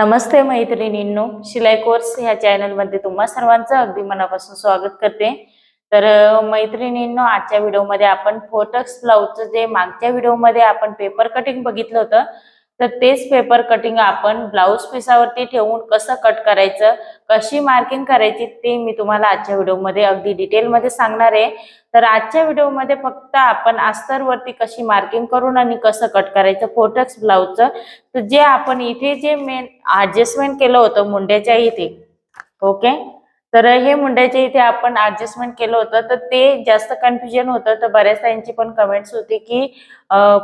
नमस्ते मैत्रिणींनो शिलाई कोर्स ह्या चॅनलमध्ये तुम्हा सर्वांचं अगदी मनापासून स्वागत करते. तर मैत्रिणींनो आजच्या व्हिडिओमध्ये आपण फोटक्स ब्लाऊजचं जे मागच्या व्हिडिओमध्ये आपण पेपर कटिंग बघितलं होतं तर तेच पेपर कटिंग आपण ब्लाऊज पिसावरती ठेवून कसं कट करायचं कशी मार्किंग करायची ते मी तुम्हाला आजच्या व्हिडिओमध्ये अगदी डिटेलमध्ये सांगणार आहे. तर आजच्या व्हिडिओमध्ये फक्त आपण अस्तरवरती कशी मार्किंग करून आणि कसं कट करायचं फोटक्स ब्लाऊजचं तर जे आपण इथे जे मेन ॲडजस्टमेंट केलं होतं मुंड्याच्या इथे ओके तर हे मुंड्याच्या इथे आपण ऍडजस्टमेंट केलं होतं. तर ते जास्त कन्फ्युजन होतं. तर बऱ्याच त्यांची पण कमेंट्स होती की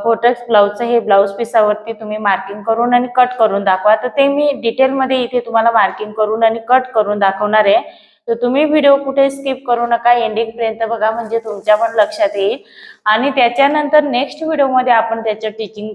फोटक्स ब्लाऊजचं हे ब्लाऊज पिसावरती तुम्ही मार्किंग करून आणि कट करून दाखवा. तर ते मी डिटेलमध्ये इथे तुम्हाला मार्किंग करून आणि कट करून दाखवणार आहे. तर तुम्ही व्हिडिओ कुठे स्किप करू नका. एंडिंगपर्यंत बघा म्हणजे तुमच्या पण लक्षात येईल. आणि त्याच्यानंतर नेक्स्ट व्हिडिओमध्ये आपण त्याचं टीचिंग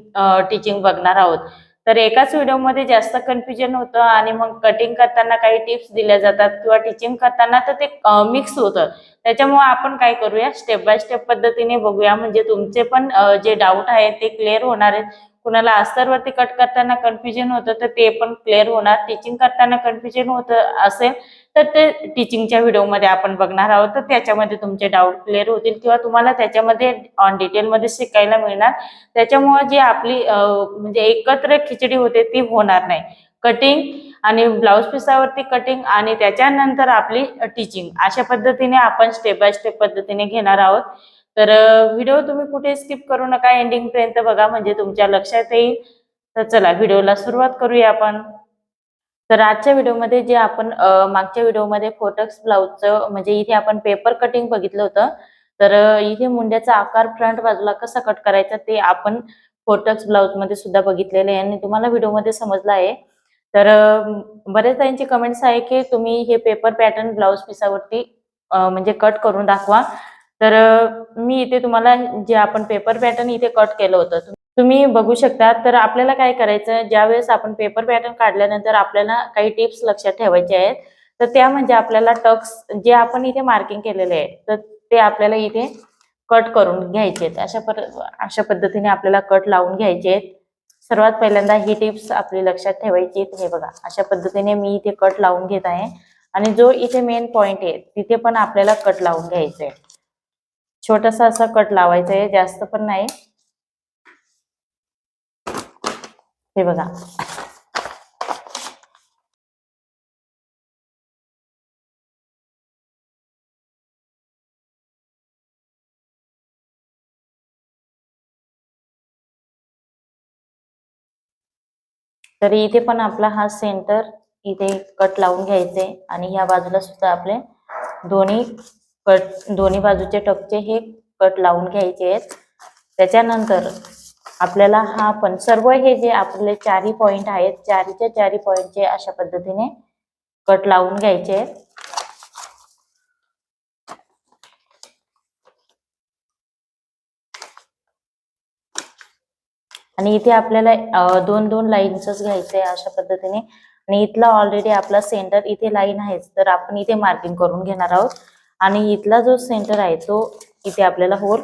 टीचिंग बघणार आहोत. तर एकाच व्हिडिओमध्ये जास्त कन्फ्युजन होतं आणि मग कटिंग करताना काही टिप्स दिल्या जातात किंवा टीचिंग करताना तर ते मिक्स होतं. त्याच्यामुळे आपण काय करूया? स्टेप बाय स्टेप पद्धतीने बघूया. म्हणजे तुमचे पण जे डाऊट आहेत ते क्लिअर होणार आहेत. कुणाला अस्तरवरती कट करताना कन्फ्युजन होतं तर ते पण क्लिअर होणार. टीचिंग करताना कन्फ्युजन होतं असेल तर ते टीचिंगच्या व्हिडिओमध्ये आपण बघणार आहोत. तर त्याच्यामध्ये तुमचे डाऊट क्लिअर होतील किंवा तुम्हाला त्याच्यामध्ये ऑन डिटेलमध्ये शिकायला मिळणार. त्याच्यामुळे जी आपली म्हणजे एकत्र खिचडी होते ती होणार नाही. कटिंग आणि ब्लाऊज पिसावरती कटिंग आणि त्याच्यानंतर आपली टीचिंग अशा पद्धतीने आपण स्टेप बाय स्टेप पद्धतीने घेणार आहोत. तर व्हिडिओ तुम्ही कुठे स्किप करू नका एंडिंग पर्यंत बघा म्हणजे तुमच्या लक्षात येईल. तर चला व्हिडिओला सुरुवात करूया आपण. तर आजच्या व्हिडिओमध्ये जे आपण मागच्या व्हिडिओमध्ये फोटक्स ब्लाऊजचं म्हणजे इथे आपण पेपर कटिंग बघितलं होतं. तर इथे मुंड्याचा आकार फ्रंट बाजूला कसा कट करायचा ते आपण फोटक्स ब्लाऊजमध्ये सुद्धा बघितलेलं आहे आणि तुम्हाला व्हिडिओमध्ये समजलं आहे. तर बरेच त्यांची कमेंट्स आहे की तुम्ही हे पेपर पॅटर्न ब्लाऊज पिसावरती म्हणजे कट करून दाखवा. तर मी इथे तुम्हाला जे आपण पेपर पॅटर्न इथे कट केलं होतं तुम्ही बघू शकता. तर आपल्याला काय करायचं ज्यावेळेस आपण पेपर पॅटर्न काढल्यानंतर आपल्याला काही टिप्स लक्षात ठेवायचे आहेत तर त्या म्हणजे आपल्याला टक्स जे आपण इथे मार्किंग केलेले आहे तर ते आपल्याला इथे कट करून घ्यायचे आहेत. अशा पर अशा पद्धतीने आपल्याला कट लावून घ्यायचे आहेत. सर्वात पहिल्यांदा ही टिप्स आपली लक्षात ठेवायची आहेत. हे बघा अशा पद्धतीने मी इथे कट लावून घेत आहे. आणि जो इथे मेन पॉइंट आहे तिथे पण आपल्याला कट लावून घ्यायचा आहे छोटासा असा कट लावायचा आहे जास्त पण नाही. हे बघा. तर इथे पण आपला हा सेंटर इथे कट लावून घ्यायचे आणि ह्या बाजूला सुद्धा आपले दोन्ही कट दोन्ही बाजूचे टपचे हे कट लावून घ्यायचे आहेत. त्याच्यानंतर आपल्याला हा पण सर्व हे जे आपले चारी पॉइंट आहेत चारीच्या चारी पॉइंटचे अशा पद्धतीने कट लावून घ्यायचे आहेत. आणि इथे आपल्याला दोन दोन लाईन्सच घ्यायचे अशा पद्धतीने. आणि इथला ऑलरेडी आपला सेंटर इथे लाईन आहेच तर आपण इथे मार्किंग करून घेणार आहोत. आणि इथला जो सेंटर आहे तो इथे आपल्याला होल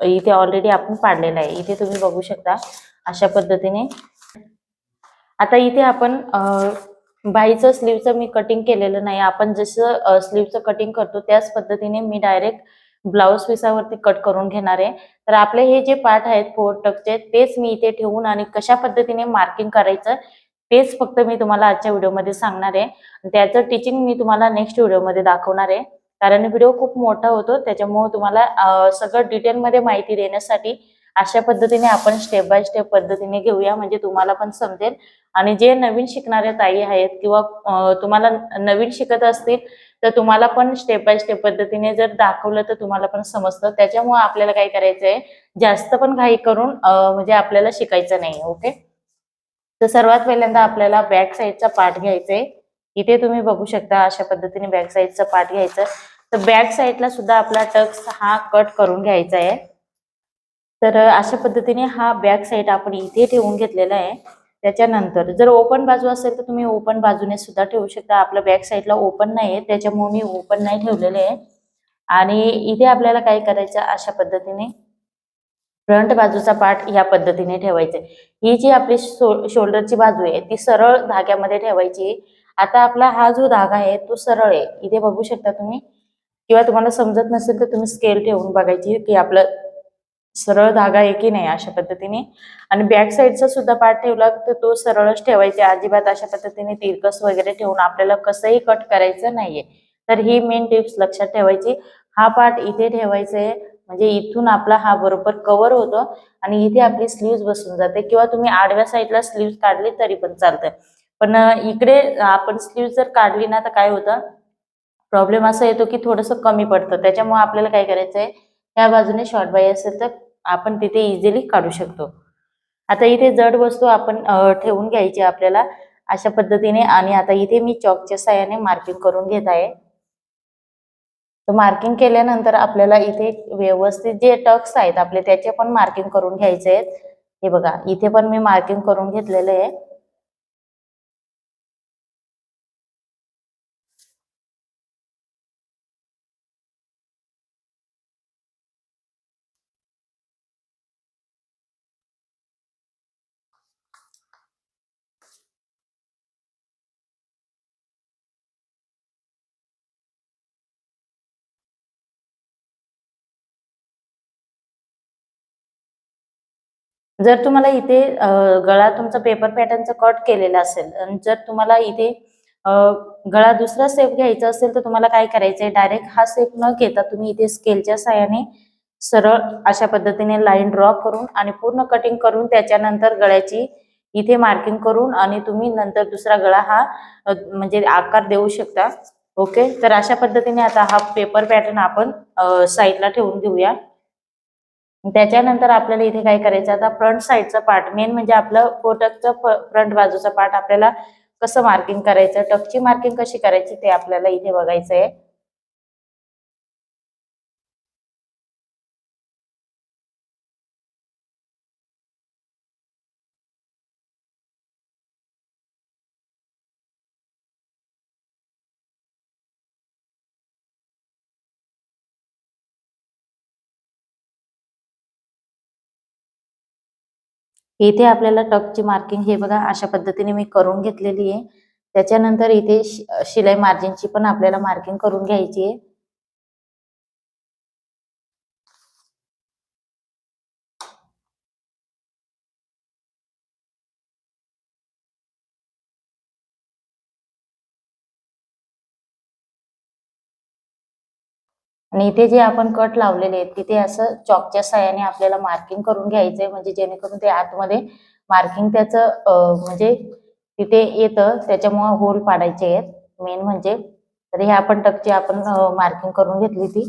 इथे ऑलरेडी आपण पाडलेला आहे. इथे तुम्ही बघू शकता अशा पद्धतीने. आता इथे आपण बाईचं स्लीवचं मी कटिंग केलेलं नाही. आपण जसं स्लीवचं कटिंग करतो त्याच पद्धतीने मी डायरेक्ट ब्लाऊज पिसावरती कट करून घेणार आहे. तर आपले हे जे पार्ट आहेत फोर टकचे तेच मी इथे ठेवून आणि कशा पद्धतीने मार्किंग करायचं तेच फक्त मी तुम्हाला आजच्या व्हिडिओमध्ये सांगणार आहे. त्याचं टीचिंग मी तुम्हाला नेक्स्ट व्हिडिओमध्ये दाखवणार आहे. कारण व्हिडिओ खूप मोठा होतो त्याच्यामुळे तुम्हाला सगळं डिटेलमध्ये माहिती देण्यासाठी अशा पद्धतीने आपण स्टेप बाय स्टेप पद्धतीने घेऊया म्हणजे तुम्हाला पण समजेल. आणि जे नवीन शिकणारे ताई आहेत किंवा तुम्हाला नवीन शिकत असतील तर तुम्हाला पण स्टेप बाय स्टेप पद्धतीने जर दाखवलं तर तुम्हाला पण समजतं. त्याच्यामुळे आपल्याला काय करायचं आहे जास्त पण घाई करून म्हणजे आपल्याला शिकायचं नाही ओके? तर सर्वात पहिल्यांदा आपल्याला बॅक साईडचा पार्ट घ्यायचा आहे इथे तुम्ही बघू शकता अशा पद्धतीने बॅक साईडचा पार्ट घ्यायचा. तर बॅक साईडला सुद्धा आपला टक्स हा कट करून घ्यायचा आहे. तर अशा पद्धतीने हा बॅक साईड आपण इथे ठेवून घेतलेला आहे. त्याच्यानंतर जर ओपन बाजू असेल तर तुम्ही ओपन बाजूने सुद्धा ठेवू शकता. आपल्या बॅक साईडला ओपन नाही आहे त्याच्यामुळे मी ओपन नाही ठेवलेले आहे. आणि इथे आपल्याला काय करायचं? अशा पद्धतीने फ्रंट बाजूचा पार्ट या पद्धतीने ठेवायचा ही जी आपली शोल्डरची बाजू आहे ती सरळ धाग्यामध्ये ठेवायची आता आपला हा जो धागा आहे तो सरळ आहे. इथे बघू शकता तुम्ही. किंवा तुम्हाला समजत नसेल तर तुम्ही स्केल ठेवून बघायची की आपलं सरळ धागा आहे की नाही अशा पद्धतीने. आणि बॅक साईडचा सुद्धा पार्ट ठेवला तर तो सरळच ठेवायचा. अजिबात अशा पद्धतीने तिरकस वगैरे ठेवून आपल्याला कसंही कट करायचं नाहीये. तर ही मेन टिप्स लक्षात ठेवायची. हा पार्ट इथे ठेवायचा आहे. म्हणजे इथून आपला हा बरोबर कव्हर होतो आणि इथे आपली स्लीव्ह बसून जाते. किंवा तुम्ही आडव्या साईडला स्लीव्ह काढली तरी पण चालतंय. पण इकडे आपण स्लीव्ह जर काढली ना तर काय होतं? प्रॉब्लेम असा येतो की थोडंसं कमी पडतं. त्याच्यामुळे आपल्याला काय करायचं आहे ह्या बाजूने शॉर्ट बाई असेल तर आपण तिथे इझिली काढू शकतो. आता इथे जड वस्तू आपण ठेवून घ्यायची आपल्याला अशा पद्धतीने आणि आता इथे मी चॉकच्या साह्याने मार्किंग करून घेत आहे. तर मार्किंग केल्यानंतर आपल्याला इथे व्यवस्थित जे टक्स आहेत आपले त्याचे पण मार्किंग करून घ्यायचे आहेत. हे बघा इथे पण मी मार्किंग करून घेतलेलं आहे. जर तुम्हाला इथे गळा तुमचा पेपर पॅटर्नचा कट केलेला असेल आणि जर तुम्हाला इथे गळा दुसरा सेप घ्यायचा असेल तर तुम्हाला काय करायचंय? डायरेक्ट हा सेप न घेता तुम्ही इथे स्केलच्या साह्याने सरळ अशा पद्धतीने लाईन ड्रॉ करून आणि पूर्ण कटिंग करून त्याच्यानंतर गळ्याची इथे मार्किंग करून आणि तुम्ही नंतर दुसरा गळा हा म्हणजे आकार देऊ शकता. ओके तर अशा पद्धतीने आता हा पेपर पॅटर्न आपण साईडला ठेवून घेऊया त्याच्यानंतर आपल्याला इथे काय करायचं आता फ्रंट साईडचा पार्ट मेन म्हणजे आपलं फोटकचं फ्रंट बाजूचा पार्ट आपल्याला कसं मार्किंग करायचं? टकची मार्किंग कशी करायची ते आपल्याला इथे बघायचं आहे इथे आपल्याला टकची मार्किंग हे बघा अशा पद्धतीने मी करून घेतलेली आहे. त्याच्यानंतर इथे शिलाई मार्जिनची पण आपल्याला मार्किंग करून घ्यायची आहे. आणि इथे जे आपण कट लावलेले आहेत तिथे असं चॉकच्या साह्याने आपल्याला मार्किंग करून घ्यायचंय. म्हणजे जेणेकरून ते आतमध्ये मार्किंग त्याचं म्हणजे तिथे येतं त्याच्यामुळे होल पाडायचे आहेत. मेन म्हणजे तर हे आपण टकची आपण मार्किंग करून घेतली ती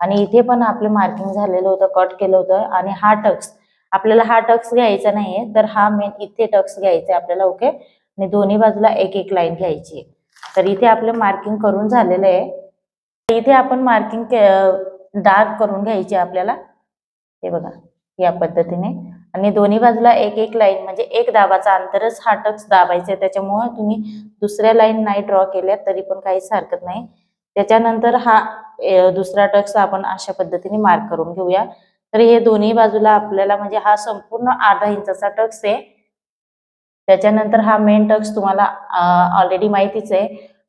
आणि इथे पण आपलं मार्किंग झालेलं होतं कट केलं होतं. आणि हा टक्स आपल्याला हा टक्स घ्यायचा नाहीये तर हा मेन इथे टक्स घ्यायचा आहे आपल्याला ओके आणि दोन्ही बाजूला एक एक लाईन घ्यायची तर इथे आपलं मार्किंग करून झालेलं आहे. इथे आपण मार्किंग डार्क करून घ्यायची आपल्याला. हे बघा या पद्धतीने. आणि दोन्ही बाजूला एक एक लाईन म्हणजे एक दाबाचा अंतरच हा टक्स दाबायचा आहे. त्याच्यामुळे तुम्ही दुसऱ्या लाईन नाही ड्रॉ केल्या तरी पण काहीच हरकत नाही. त्याच्यानंतर हा दुसरा टक्स आपण अशा पद्धतीने मार्क करून घेऊया. तर हे दोन्ही बाजूला आपल्याला म्हणजे हा संपूर्ण अर्धा इंचाचा टक्स आहे. त्याच्यानंतर हा मेन टक्स तुम्हाला ऑलरेडी माहितीच आहे.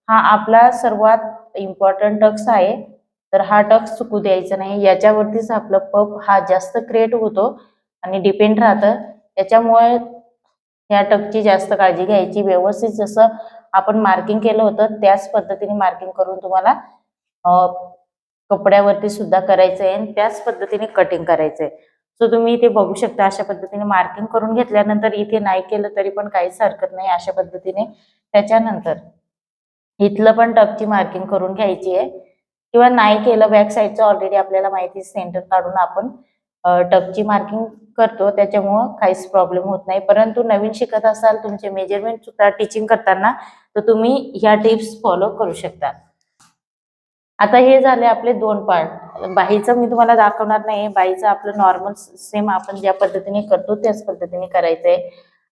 हा आपला सर्वात इम्पॉर्टंट टक्स आहे तर हा टक्स चुकू द्यायचा नाही. याच्यावरतीच आपलं पप हा जास्त क्रिएट होतो आणि डिपेंड राहतं. त्याच्यामुळे ह्या टकची जास्त काळजी घ्यायची. व्यवस्थित जसं आपण मार्किंग केलं होतं त्याच पद्धतीने मार्किंग करून तुम्हाला कपड्यावरती सुद्धा करायचं आहे आणि त्याच पद्धतीने कटिंग करायचं आहे. सो तुम्ही इथे बघू शकता अशा पद्धतीने मार्किंग करून घेतल्यानंतर इथे नाही केलं तरी पण काहीच हरकत नाही अशा पद्धतीने. त्याच्यानंतर इथलं पण टपची मार्किंग करून घ्यायची आहे. किंवा नाही केलं बॅक साईडचं ऑलरेडी आपल्याला माहिती सेंटर काढून आपण टपची मार्किंग करतो. त्याच्यामुळं काहीच प्रॉब्लेम होत नाही. परंतु नवीन शिकत असाल तुमचे मेजरमेंट सुद्धा टीचिंग करताना तर तुम्ही ह्या टिप्स फॉलो करू शकता. आता हे झाले आपले दोन पार्ट बाईचं मी तुम्हाला दाखवणार नाही. बाईचं आपलं नॉर्मल सेम आपण ज्या पद्धतीने करतो त्याच पद्धतीने करायचंय.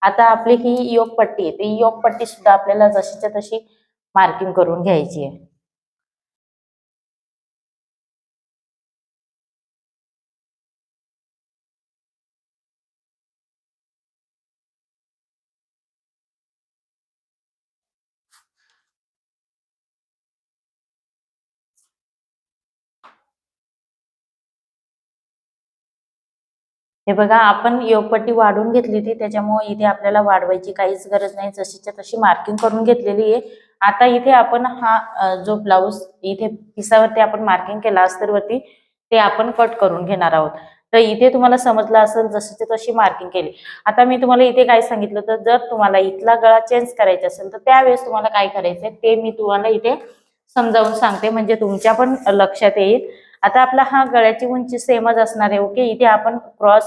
आता आपली ही योग पट्टी आहे. ती योग पट्टी सुद्धा आपल्याला जशीच्या तशी मार्किंग करून घ्यायची आहे. हे बघा आपण योगपट्टी वाढून घेतली होती त्याच्यामुळे इथे आपल्याला वाढवायची काहीच गरज नाही. जशीच्या तशी मार्किंग करून घेतलेली आहे. आता इथे आपण हा जो ब्लाऊज इथे पिसावरती आपण मार्किंग केला अस्तरवरती ते आपण कट करून घेणार आहोत. तर इथे तुम्हाला समजलं असेल जशीच्या तशी मार्किंग केली. आता मी तुम्हाला इथे काय सांगितलं तर जर तुम्हाला इथला गळा चेंज करायचा असेल तर त्यावेळेस तुम्हाला काय करायचंय ते मी तुम्हाला इथे समजावून सांगते. म्हणजे तुमच्या पण लक्षात येईल. आता आपला हा गळ्याची उंची सेमच असणार आहे ओके इथे आपण क्रॉस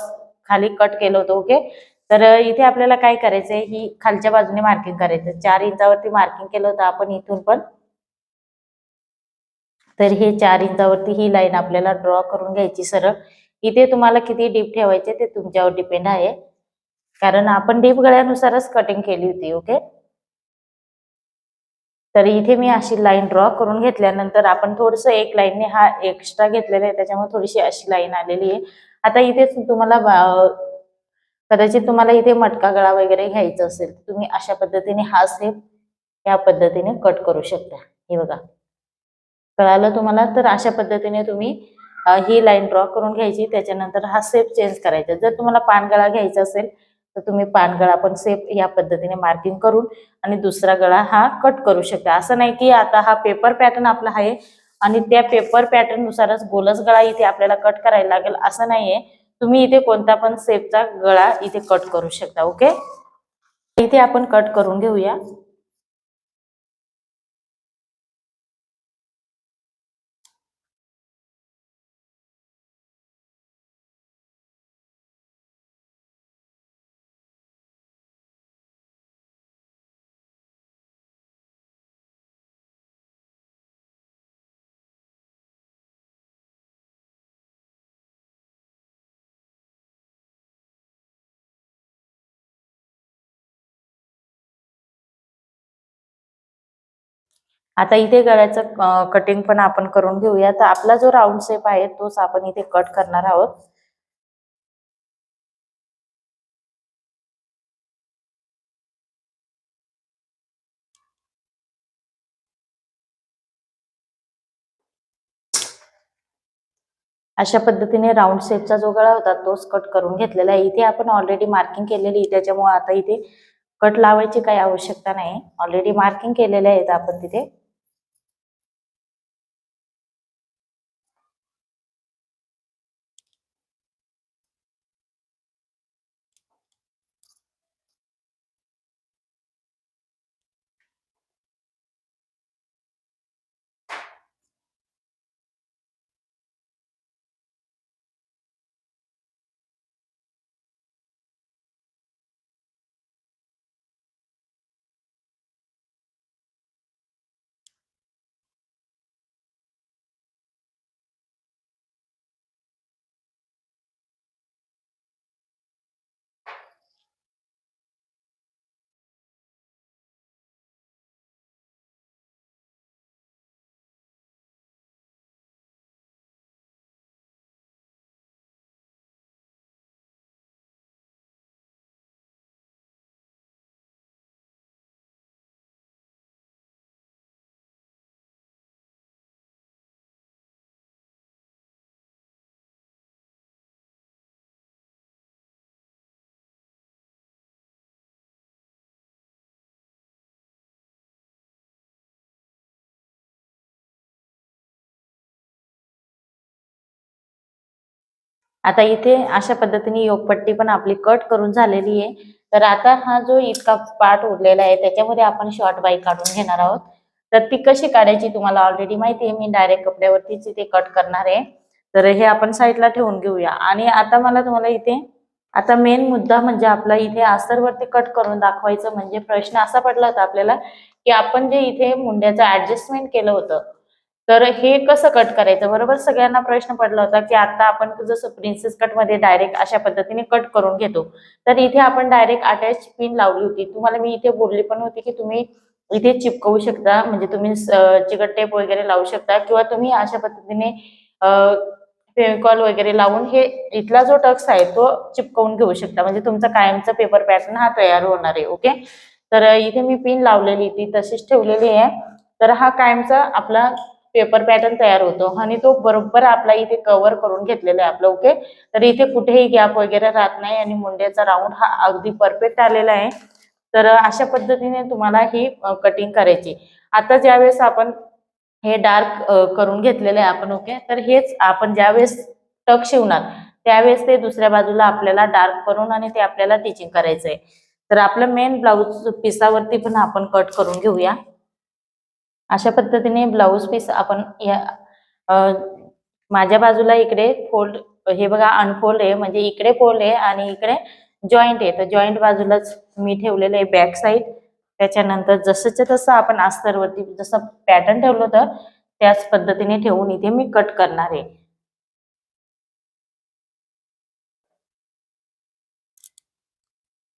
खाली कट केलं होतं ओके तर इथे आपल्याला काय करायचंय ही खालच्या बाजूने मार्किंग करायचं. चार इंचावरती मार्किंग केलं होतं आपण इथून पण. तर हे चार इंचावरती ही लाईन आपल्याला ड्रॉ करून घ्यायची सरळ. इथे तुम्हाला किती डीप ठेवायचे ते तुमच्यावर डिपेंड आहे. कारण आपण डीप गळ्यानुसारच कटिंग केली होती ओके तर इथे मी अशी लाईन ड्रॉ करून घेतल्यानंतर आपण थोडस एक लाईनने हा एक्स्ट्रा घेतलेला आहे त्याच्यामुळे थोडीशी अशी लाईन आलेली आहे. आता इथे तुम्हाला कदाचित तुम्हाला इथे मटका गळा वगैरे घ्यायचा असेल तर तुम्ही अशा पद्धतीने हा सेप या पद्धतीने कट करू शकता. हे बघा. कळालं तुम्हाला? तर अशा पद्धतीने तुम्ही ही लाईन ड्रॉ करून घ्यायची. त्याच्यानंतर हा सेप चेंज करायचा. जर तुम्हाला पानगळा घ्यायचा असेल तर तुम्ही पानगळा पण सेप या पद्धतीने मार्किंग करून आणि दुसरा गळा हा कट करू शकता. असं नाही की आता हा पेपर पॅटर्न आपला आहे आणि त्या पेपर पॅटर्ननुसारच गोलस गोलच गळा इथे आपल्याला कट करायला लागेल. असं नाहीये. तुम्ही इथे कोणता पण सेपचा गळा इथे कट करू शकता ओके इथे आपण कट करून घेऊया. आता इथे गळ्याचं कटिंग पण आपण करून घेऊया. तर आपला जो राऊंड शेप आहे तोच आपण इथे कट करणार आहोत. अशा पद्धतीने राऊंड शेपचा जो गळा होता तोच कट करून घेतलेला आहे. इथे आपण ऑलरेडी मार्किंग केलेली आहे, त्याच्यामुळे आता इथे कट लावायची काही आवश्यकता नाही. ऑलरेडी मार्किंग केलेले आहेत आपण तिथे. आता इथे अशा पद्धतीने योगपट्टी पण आपली कट करून झालेली आहे. तर आता हा जो इतका पार्ट उरलेला आहे त्याच्यामध्ये आपण शॉर्ट बाई काढून घेणार आहोत. तर ती कशी काढायची तुम्हाला ऑलरेडी माहिती आहे. मी डायरेक्ट कपड्यावरतीच इथे कट करणार आहे. तर हे आपण साईडला ठेवून घेऊया. आणि आता मला तुम्हाला इथे आता मेन मुद्दा म्हणजे आपला इथे आस्तरवरती कट करून दाखवायचं म्हणजे प्रश्न असा पडला होता आपल्याला की आपण जे इथे मुंड्याचं ऍडजस्टमेंट केलं होतं तर हे कसं कट करायचं? बरोबर? सगळ्यांना प्रश्न पडला होता की आता आपण जसं प्रिन्सेस कटमध्ये डायरेक्ट अशा पद्धतीने कट करून घेतो. तर इथे आपण डायरेक्ट अटॅच पिन लावली होती. तुम्हाला मी इथे बोलली पण होती की तुम्ही इथे चिपकवू शकता. म्हणजे तुम्ही चिकट टेप वगैरे लावू शकता किंवा तुम्ही अशा पद्धतीने फेविकॉल वगैरे लावून हे इथला जो टक्स आहे तो चिपकवून घेऊ शकता. म्हणजे तुमचा कायमचा पेपर पॅटर्न हा तयार होणार आहे. ओके तर इथे मी पिन लावलेली ती तशीच ठेवलेली आहे. तर हा कायमचा आपला पेपर पॅटर्न तयार होतो. आणि तो बरोबर आपला इथे कव्हर करून घेतलेला आहे आपलं ओके तर इथे कुठेही गॅप वगैरे राहत नाही आणि मुंड्याचा राऊंड हा अगदी परफेक्ट आलेला आहे. तर अशा पद्धतीने तुम्हाला ही कटिंग करायची. आता ज्यावेळेस आपण हे डार्क करून घेतलेले आहे आपण ओके तर हेच आपण ज्यावेळेस टक शिवणार त्यावेळेस ते दुसऱ्या बाजूला आपल्याला डार्क करून आणि ते आपल्याला टिचिंग करायचं आहे तर आपलं मेन ब्लाऊज पिसावरती पण आपण कट करून घेऊया. अशा पद्धतीने ब्लाऊज पीस आपण या माझ्या बाजूला इकडे फोल्ड हे बघा अनफोल्ड आहे. म्हणजे इकडे फोल्ड आहे आणि इकडे जॉईंट आहे. तर जॉईंट बाजूलाच मी ठेवलेलं आहे बॅक साईड त्याच्यानंतर जसंच्या तसं आपण अस्तरवरती जसं पॅटर्न ठेवलं होतं त्याच पद्धतीने ठेवून इथे मी कट करणार आहे.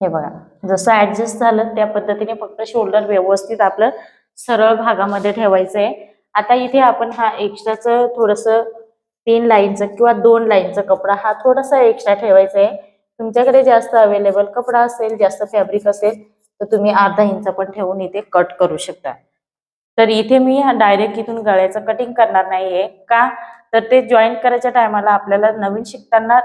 हे बघा जसं ऍडजस्ट झालं त्या पद्धतीने फक्त शोल्डर व्यवस्थित आपलं सरळ भागामध्ये ठेवायचं आहे आता इथे आपण हा एक्स्ट्राच थोडस तीन लाईनचं किंवा दोन लाईनचा कपडा हा थोडासा एक्स्ट्रा ठेवायचा आहे तुमच्याकडे जास्त अवेलेबल कपडा असेल जास्त फॅब्रिक असेल तर तुम्ही अर्धा इंच पण ठेवून इथे कट करू शकता. तर इथे मी डायरेक्ट इथून गळ्याचं कटिंग करणार नाहीये. का? तर ते जॉईन करायच्या टायमाला आपल्याला नवीन शिकताना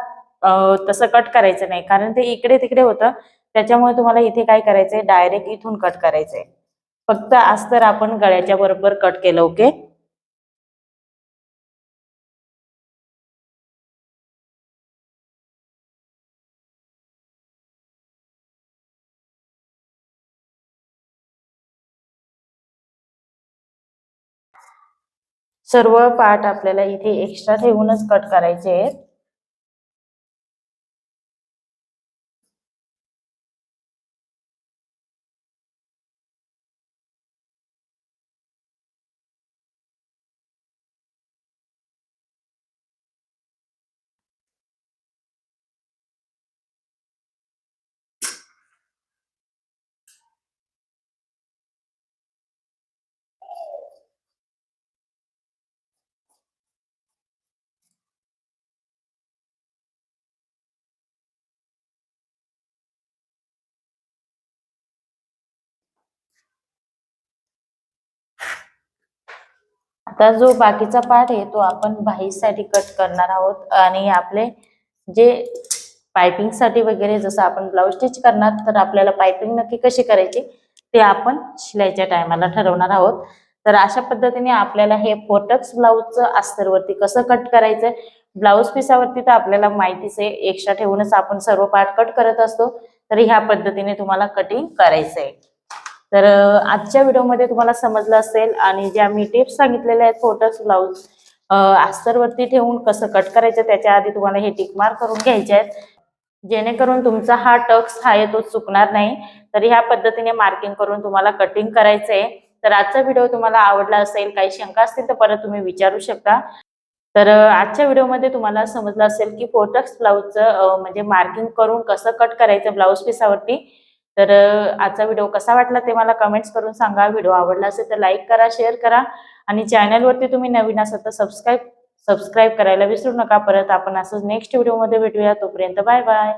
तसं कट करायचं नाही. कारण ते इकडे तिकडे होतं. त्याच्यामुळे तुम्हाला इथे काय करायचंय? डायरेक्ट इथून कट करायचंय. फक्त अस्तर आपण गळ्याच्या बरोबर कट केलं ओके सर्व पार्ट आपल्याला इथे एक्स्ट्रा ठेवूनच कट करायचे आहेत. आता जो बाकीचा पार्ट आहे तो आपण बाहीसाठी कट करणार आहोत. आणि आपले जे पायपिंगसाठी वगैरे जसं आपण ब्लाऊज स्टिच करणार तर आपल्याला पायपिंग नक्की कशी करायची ते आपण शिलाईच्या टायमाला ठरवणार आहोत. तर अशा पद्धतीने आपल्याला हे फोटक्स ब्लाऊजचं अस्तरवरती कसं कट करायचं ब्लाऊज पिसावरती तर आपल्याला माहितीच आहे एक्स्ट्रा ठेवूनच आपण सर्व पार्ट कट करत असतो. तर ह्या पद्धतीने तुम्हाला कटिंग करायचं आहे तर आजच्या व्हिडिओमध्ये तुम्हाला समजलं असेल आणि ज्या मी टिप्स सांगितलेल्या आहेत फोटोज ब्लाऊज अस्तरवरती ठेवून कसं कट करायचं त्याच्या आधी तुम्हाला हे टिकमार मार्क करून घ्यायचे आहेत. जेणेकरून तुमचा हा टक्स हा आहे तो चुकणार नाही. तर ह्या पद्धतीने मार्किंग करून तुम्हाला कटिंग करायचं आहे. तर आजचा व्हिडिओ तुम्हाला आवडला असेल काही शंका असतील तर परत तुम्ही विचारू शकता. तर आजच्या व्हिडिओमध्ये तुम्हाला समजलं असेल की फोटक्स ब्लाऊजचं म्हणजे मार्किंग करून कसं कट करायचं ब्लाऊज पिसावरती. तर आजचा व्हिडिओ कसा वाटला ते मला कमेंट्स करून सांगा. व्हिडिओ आवडला असेल तर लाईक करा शेअर करा. आणि चॅनलवरती तुम्ही नवीन असाल तर सबस्क्राईब सबस्क्राईब करायला विसरू नका. परत आपण असंच नेक्स्ट व्हिडिओमध्ये भेटूया. तोपर्यंत बाय बाय